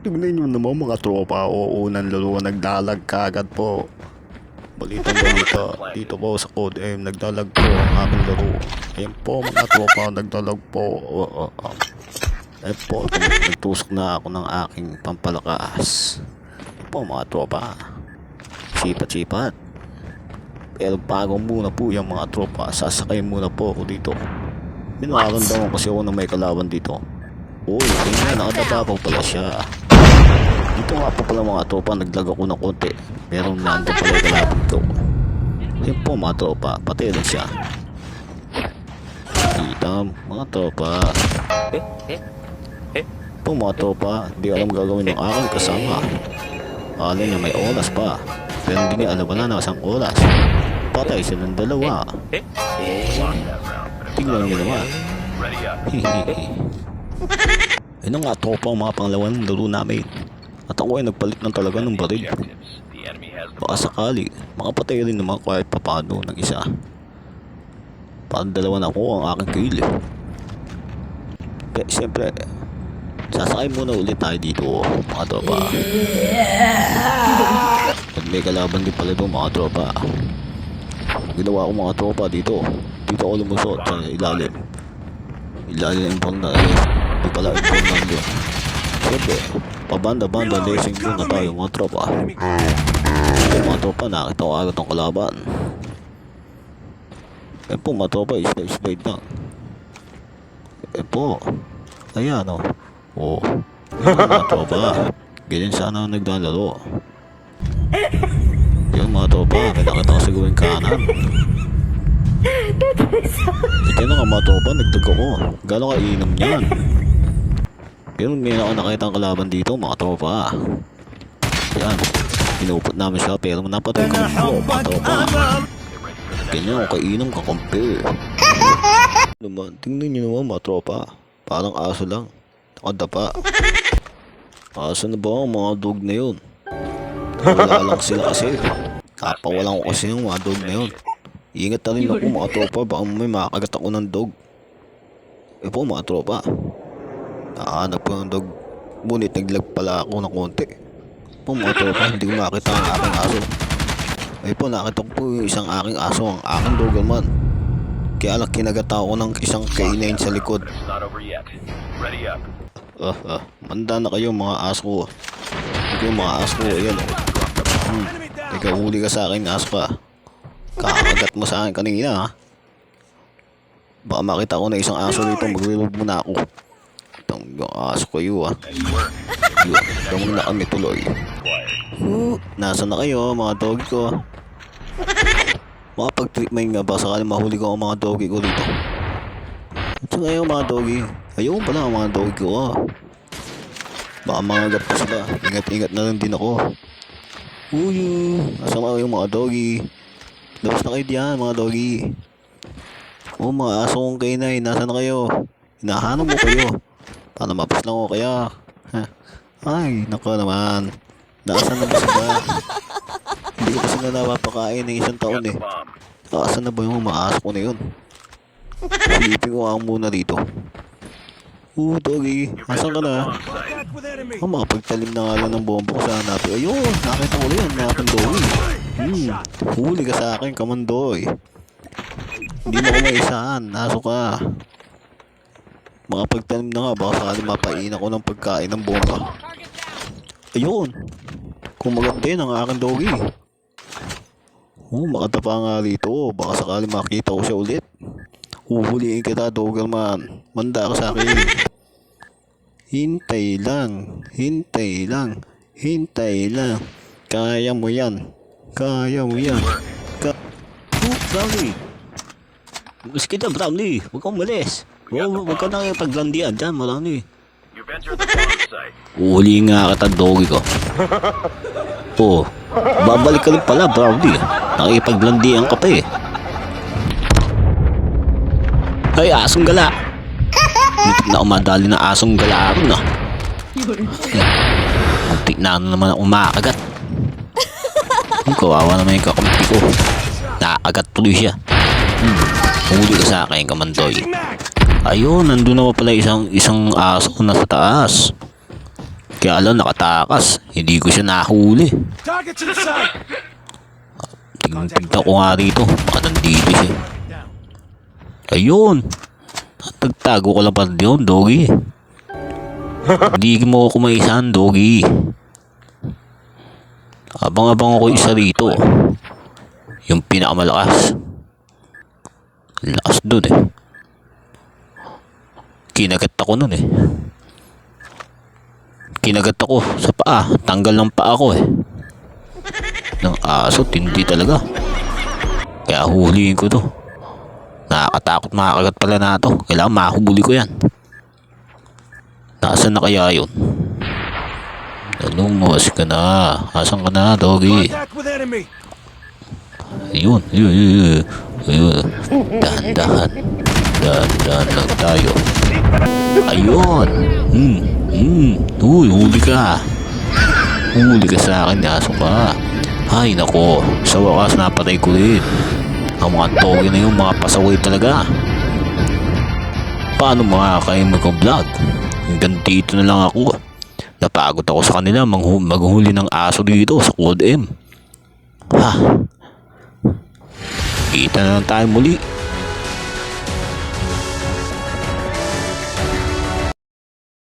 Tignan nyo naman mga tropa o unang laro nagdalag kagad po. Balitang balita, dito po sa Code M, nagdalag po ang aking laro. Ayan po mga tropa, nagdalag po. Uh, uh. Ayan po, nagtusok na ako ng aking pampalakas. Ayan po mga tropa. Sipat-sipat. Pero bago muna po yung mga tropa, sasakay muna po ako dito. Minaramdaman kasi ako na may kalaban dito. Uy, tingnan, nakadapa po pala siya. Dito nga po pala mga tropa, naglag ako ng konti. Pero nandun pala yung kalaban ko. Yan po mga tropa, patay rin siya. Kita mga tropa. Po mga tropa, hindi alam gagawin ng aking kasama. Akala niya may oras pa. Pero hindi niya alam wala na isang oras. Patay silang dalawa. Tingnan niyo naman. Ayun nga tropa ang mga panglawan ng laro namin. At ako ay nagpalit ng talaga ng baril. Baka sakali, makapatay rin naman kahit papano ng isa. Parang dalawa na ako ang aking kill. Kaya siyempre, sasakay muna ulit tayo dito mga tropa. At may kalaban din pala doon mga tropa. Ginawa ko mga tropa dito. Dito ako lumusot sa ilalim. Ilalim ng bang na eh. Di pala na yun. Siyempre, pabanda-banda racing doon na tayo mga tropa. Yung mga tropa nakita ko agad ng kalaban. Eh po mga tropa, slide-slide lang. Eh po, ayan o. Oh. Yung mga tropa, ganyan sana ang naglalaro. Yung mga tropa, kinakita ko siguro yung kanan. Ito na nga mga tropa, nagdag ako. Gano'n kainom niyan. Pero ngayon ako nakita ang kalaban dito, mga tropa. Yan, inupot namin siya pero napatay ko po, mga tropa. Ganyan kainom kakampi. Naman, tingnan nyo naman mga tropa. Parang aso lang. Nakadapa. Aso na ba ang mga dog na yun? Wala lang sila kasi. Kapawalan ko kasi yung mga dog na yun. Ingat na rin ako mga tropa. Baka may makagat ako ng dog. Eh po mga tropa. Nakahanap ko ng dog. Ngunit naglag pala ako ng konti. Po mga tropa. Hindi ko makita ang aking aso. Eh po nakita ko po yung isang aking aso. Ang aking doberman. Kaya lang kinagat ako ng isang canine sa likod. Ready up. Ah, ah, manda na kayo mga aso. Ito yung mga aso. Ayan. Hmm. Ikaw huli ka sa akin, aso ka. Kakagat mo sa akin kanina ha. Baka makita ko na isang aso dito, magre-remove muna ako. Itong yung aso kayo ha. Yun, Itong na kami tuloy. Uh, nasa na kayo mga dog ko? Makapag-treatment nga ba sakali mahuli ko ang mga doggy ko dito? Ito ngayon mga doggy. Ayun pala ang mga doggy ko ah. Baka mga gat pa sila. Ingat-ingat na lang din ako. Uy, nasa mga yung mga doggy. Labas na kayo diyan mga doggy. Oh mga aso kong kainay, nasa na kayo? Hinahanap mo kayo. Para mapos lang ako kaya. Ha? Ay, nako naman. Nasaan na ba sila? Hindi ko sila napapakain ng isang taon eh. Bomb. Asan na ba yung mga aso ko na yun? Silipin ko nga muna dito. Oo, doggy. Asan ka na? Oh, makapagtalim na nga lang ng bomba ko sa hanapin. Ayun, nakita ko rin. Nakita doggy. Hmm, huli ka sa akin, kamandoy. Hindi mo ko maisahan. Naso ka. Makapagtalim na nga. Baka sakali mapain ako ng pagkain ng bomba. Ayun. Kumagat din ang aking doggy. Oh, makatapa nga rito. Baka sakali makita ko siya ulit. Huhuliin kita, Doberman. Manda ka sa akin. Hintay lang. Hintay lang. Hintay lang. Kaya mo yan. Kaya mo yan. Ka oh, Brownie. Gusto kita, Brownie. Huwag kang malis. Huwag, huwag ka nang paglandian dyan, site. Uli nga kita, doggy ko. Oo. Babalik ka rin pala, Brownie. Nakikipaglandian ka pa eh. Ay, asong gala. Muntik na umadali na asong gala ako, no? Muntik na ano naman ako makagat. Ang kawawa naman yung kakampi ko. Nakakagat tuloy siya. Hmm. Huli ka sa akin, kamandoy. Ayun, nandun naman pala isang isang aso na sa taas. Kaya lang nakatakas. Hindi ko siya nahuli. Tignan ko nga rito. Baka nandito siya. Ayun. Nagtago ko lang pa yun, doggy. Hindi mo ako maisahan, doggy. Abang-abang ako isa rito. Yung pinakamalakas. Lakas dun eh. Kinagat ako nun eh. Kinagat ako sa paa. Tanggal ng paa ko eh. Ng aso, tindi talaga. Kaya huhulihin ko to. Nakakatakot makakagat pala na to. Kailangan mahubuli ko yan. Nasaan na kaya yun? Lumos ka na. Asan ka na, doggy? Ayun, yun, yun, yun. Ayun. Dahan-dahan. Dahan-dahan lang tayo. Ayun. Hmm. Hmm. Uy, huli ka. Huli ka sa akin, aso ka. Ay, nako. Sa wakas, napatay ko rin. Ang mga toge na yung mga pasaway talaga. Paano mga kayo mag-vlog? Hanggang dito na lang ako. Napagod ako sa kanila maghuli ng aso dito sa Code M. Ha? Kita na lang tayo muli